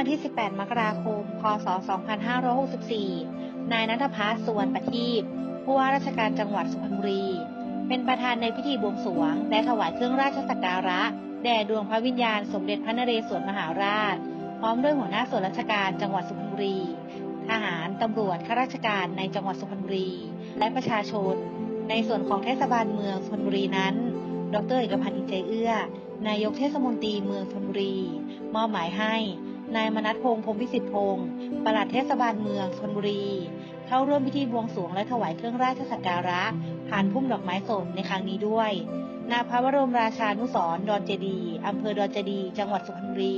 วันที่ 18 มกราคม พศ 2564 นายนัทพัฒน์สุวรรณประทีปผู้ว่าราชการจังหวัดสุพรรณบุรี เป็นประธานในพิธีบวงสรวง และถวายเครื่องราชสักการะ แด่ดวงพระวิญญาณสมเด็จพระนเรศวรมหาราช พร้อมด้วยหัวหน้าส่วนราชการจังหวัดสุพรรณบุรี ทหาร ตำรวจ ข้าราชการในจังหวัดสุพรรณบุรี และประชาชน ในส่วนของเทศบาลเมืองสุพรรณบุรีนั้น ดรเอกพันธ์อินใจเอื้อ นายกเทศมนตรีเมืองสุพรรณบุรี มอบหมายให้ นายมนัทพงศ์พรมวิสิทธิพงศ์ปลัดเทศบาลเมืองชนบุรี เข้าร่วมพิธีบวงสรวงและถวายเครื่องราชสักการะ ผ่านพุ่มดอกไม้สดในครั้งนี้ด้วยณพระบรมราชานุสรดอนเจดี อำเภอดอนเจดี จังหวัดสุพรรณบุรี